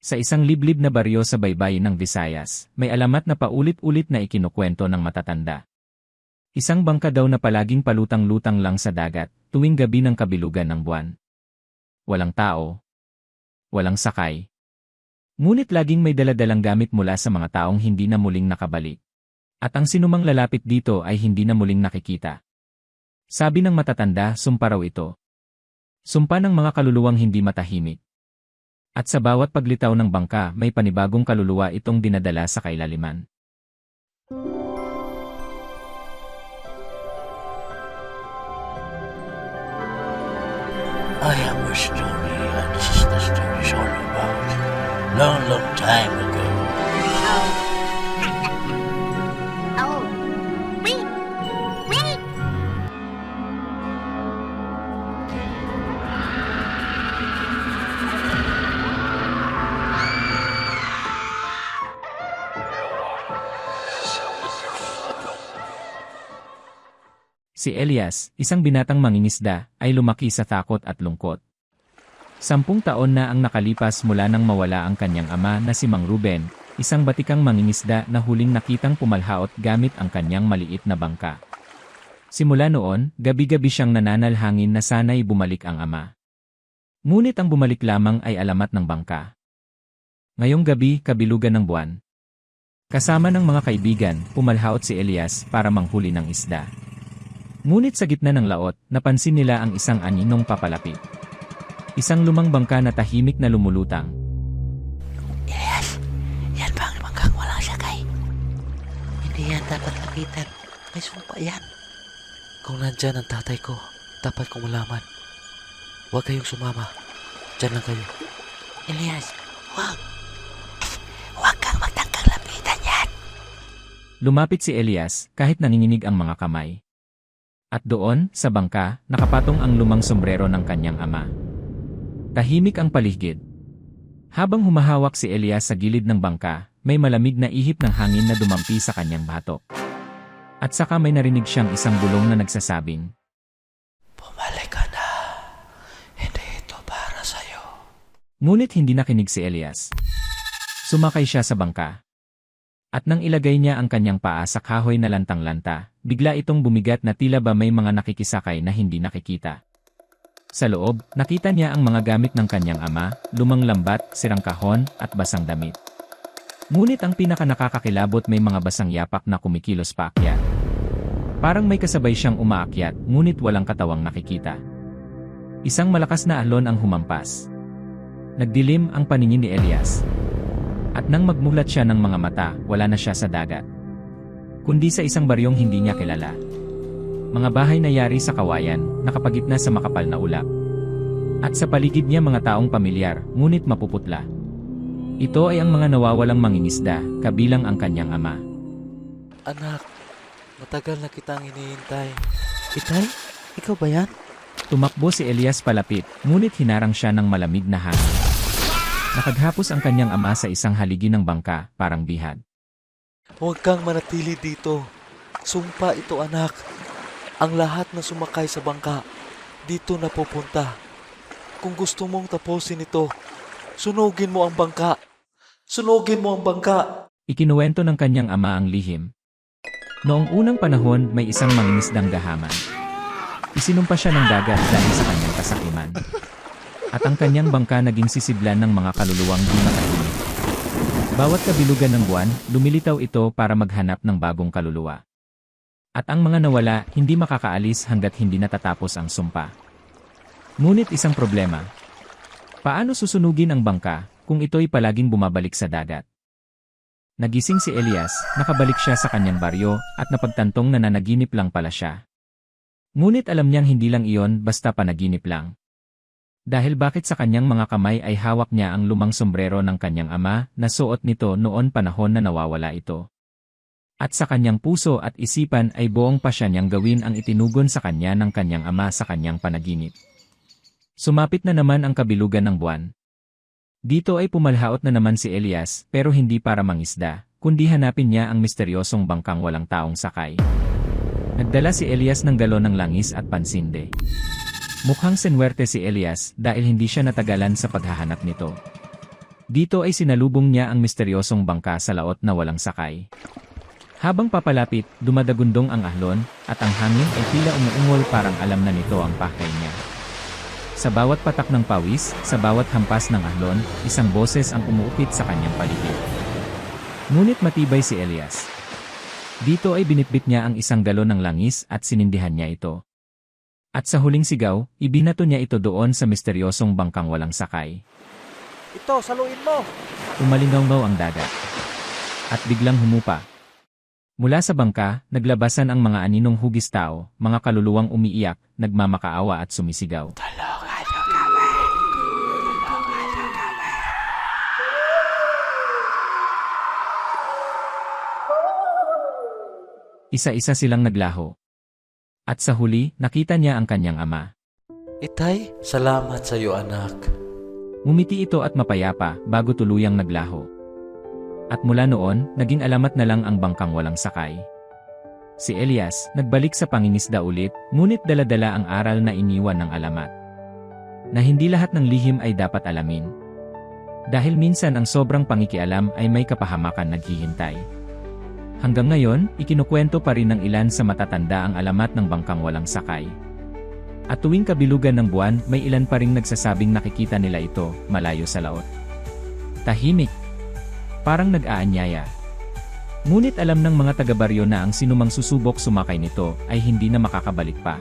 Sa isang liblib na baryo sa baybayin ng Visayas, may alamat na paulit-ulit na ikinukwento ng matatanda. Isang bangka daw na palaging palutang-lutang lang sa dagat, tuwing gabi ng kabilugan ng buwan. Walang tao. Walang sakay. Ngunit laging may daladalang gamit mula sa mga taong hindi na muling nakabalik. At ang sinumang lalapit dito ay hindi na muling nakikita. Sabi ng matatanda, sumpa raw ito. Sumpa ng mga kaluluwang hindi matahimik. At sa bawat paglitaw ng bangka, may panibagong kaluluwa itong dinadala sa kailaliman. I have a story, and this is the story is all about. Long, long time ago. Oh. Si Elias, isang binatang mangingisda, ay lumaki sa takot at lungkot. Sampung taon na ang nakalipas mula nang mawala ang kanyang ama na si Mang Ruben, isang batikang mangingisda na huling nakitang pumalhaot gamit ang kanyang maliit na bangka. Simula noon, gabi-gabi siyang nananalhangin na sana'y bumalik ang ama. Ngunit ang bumalik lamang ay alamat ng bangka. Ngayong gabi, kabilugan ng buwan. Kasama ng mga kaibigan, pumalhaot si Elias para manghuli ng isda. Ngunit sa gitna ng laot, napansin nila ang isang aninong papalapit. Isang lumang bangka na tahimik na lumulutang. Elias, yan ba ang bangkang walang sakay? Hindi yan dapat lapitan. May sumpa yan. Kung nandyan ang tatay ko, dapat kong malaman. Huwag kayong sumama. Diyan lang kayo. Elias, huwag. Huwag kang magtangkang lapitan yan. Lumapit si Elias kahit nanginginig ang mga kamay. At doon, sa bangka, nakapatong ang lumang sombrero ng kanyang ama. Tahimik ang paligid. Habang humahawak si Elias sa gilid ng bangka, may malamig na ihip ng hangin na dumampi sa kanyang batok. At saka may narinig siyang isang bulong na nagsasabing, Bumalik ka na. Hindi ito para sa'yo. Ngunit hindi nakinig si Elias. Sumakay siya sa bangka. At nang ilagay niya ang kanyang paa sa kahoy na lantang-lanta, bigla itong bumigat na tila ba may mga nakikisakay na hindi nakikita. Sa loob, nakita niya ang mga gamit ng kanyang ama, lumang lambat, sirang kahon, at basang damit. Ngunit ang pinaka nakakakilabot may mga basang yapak na kumikilos paakyat. Parang may kasabay siyang umaakyat, ngunit walang katawang nakikita. Isang malakas na alon ang humampas. Nagdilim ang paningin ni Elias. At nang magmulat siya ng mga mata, wala na siya sa dagat. Kundi sa isang baryong hindi niya kilala. Mga bahay na yari sa kawayan, nakapagitna sa makapal na ulap. At sa paligid niya mga taong pamilyar, ngunit mapuputla. Ito ay ang mga nawawalang mangingisda, kabilang ang kanyang ama. Anak, matagal na kitang hinihintay. Itay, ikaw ba yan? Tumakbo si Elias palapit, ngunit hinarang siya ng malamig na hangin. Nakaghapos ang kanyang ama sa isang haligi ng bangka, parang bihag. Huwag kang manatili dito. Sumpa ito anak. Ang lahat na sumakay sa bangka, dito na pupunta. Kung gusto mong tapusin ito, sunugin mo ang bangka. Sunugin mo ang bangka. Ikinuwento ng kanyang ama ang lihim. Noong unang panahon may isang mangingisdang gahaman. Isinumpa siya ng dagat dahil sa kanyang kasakiman. At ang kanyang bangka naging sisidlan ng mga kaluluwang di makahimik. Bawat kabilugan ng buwan, lumilitaw ito para maghanap ng bagong kaluluwa. At ang mga nawala, hindi makakaalis hanggat hindi natatapos ang sumpa. Ngunit isang problema. Paano susunugin ang bangka kung ito'y palaging bumabalik sa dagat? Nagising si Elias, nakabalik siya sa kanyang baryo, at napagtantong na nanaginip lang pala siya. Ngunit alam niyang hindi lang iyon basta panaginip lang. Dahil bakit sa kanyang mga kamay ay hawak niya ang lumang sombrero ng kanyang ama na suot nito noon panahon na nawawala ito. At sa kanyang puso at isipan ay buong pasya niyang gawin ang itinugon sa kanya ng kanyang ama sa kanyang panaginip. Sumapit na naman ang kabilugan ng buwan. Dito ay pumalhaot na naman si Elias pero hindi para mangisda, kundi hanapin niya ang misteryosong bangkang walang taong sakay. Nagdala si Elias ng galon ng langis at pansinde. Mukhang senwerte si Elias dahil hindi siya natagalan sa paghahanap nito. Dito ay sinalubong niya ang misteryosong bangka sa laot na walang sakay. Habang papalapit, dumadagundong ang ahlon, at ang hangin ay tila umuungol parang alam na nito ang pakay niya. Sa bawat patak ng pawis, sa bawat hampas ng ahlon, isang boses ang umuupit sa kanyang paligid. Ngunit matibay si Elias. Dito ay binitbit niya ang isang galon ng langis at sinindihan niya ito. At sa huling sigaw, ibinato niya ito doon sa misteryosong bangkang walang sakay. Ito, saluin mo! Umalingaw ang dagat. At biglang humupa. Mula sa bangka, naglabasan ang mga aninong hugis tao, mga kaluluwang umiiyak, nagmamakaawa at sumisigaw. Isa-isa silang naglaho. At sa huli, nakita niya ang kanyang ama. Itay, salamat sa iyo anak. Ngumiti ito at mapayapa bago tuluyang naglaho. At mula noon, naging alamat na lang ang bangkang walang sakay. Si Elias, nagbalik sa pangingisda ulit, ngunit daladala ang aral na iniwan ng alamat. Na hindi lahat ng lihim ay dapat alamin. Dahil minsan ang sobrang pangikialam ay may kapahamakan naghihintay. Hanggang ngayon, ikinukwento pa rin ng ilan sa matatanda ang alamat ng bangkang walang sakay. At tuwing kabilugan ng buwan, may ilan pa ring nagsasabing nakikita nila ito, malayo sa laot. Tahimik. Parang nag-aanyaya. Ngunit alam ng mga taga-baryo na ang sinumang susubok sumakay nito ay hindi na makakabalik pa.